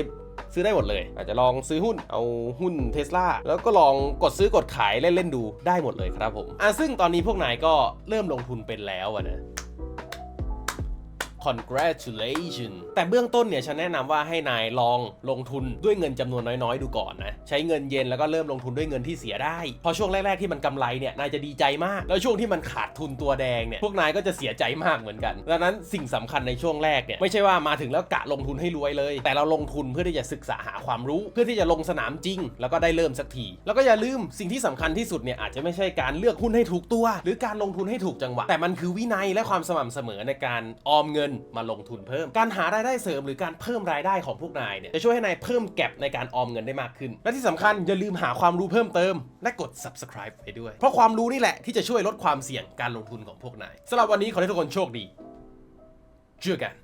ซื้อได้หมดเลย อาจจะลองซื้อหุ้นเอาหุ้นเทสลาแล้วก็ลองกดซื้อกดขายเล่น ๆ ดูได้หมดเลยครับผมอะซึ่งตอนนี้พวกนายก็เริ่มลงทุนเป็นแล้วอะนะ congratulations แต่เบื้องต้นเนี่ยฉันแนะนำว่าให้นายลองลงทุนด้วยเงินจำนวนน้อยๆ ดูก่อนนะ ใช้เงินเย็นแล้วก็เริ่มลงทุนด้วยเงินที่เสียได้ พอช่วงแรกๆที่มันกำไรเนี่ยนายจะดีใจมาก แล้วช่วงที่มันขาดทุนตัวแดงเนี่ยพวกนายก็จะเสียใจมากเหมือนกัน ดังนั้นสิ่งสำคัญในช่วงแรกเนี่ยไม่ใช่ว่ามาถึงแล้วกะลงทุนให้รวยเลย แต่เราลงทุนเพื่อที่จะศึกษาหาความรู้ เพื่อที่จะลงสนามจริง แล้วก็ได้เริ่มสักที แล้วก็อย่าลืมสิ่งที่สำคัญที่สุดเนี่ยอาจจะไม่ใช่การเลือกหุ้นให้ถูกตัว หรือการลงทุนให้ถูกจังหวะ แต่มันคือวินัยและความสม่ำเสมอในการออมเงินมาลงทุนเพิ่ม การหารายได้เสริมหรือการเพิ่มรายได้ของพวกนายเนี่ยจะช่วยให้นายเพิ่มแก็บในการออมเงินได้มากขึ้น และที่สำคัญอย่าลืมหาความรู้เพิ่มเติม และกด subscribe ไปด้วย เพราะความรู้นี่แหละที่จะช่วยลดความเสี่ยงการลงทุนของพวกนายสำหรับวันนี้ขอให้ทุกคนโชคดีเจอกัน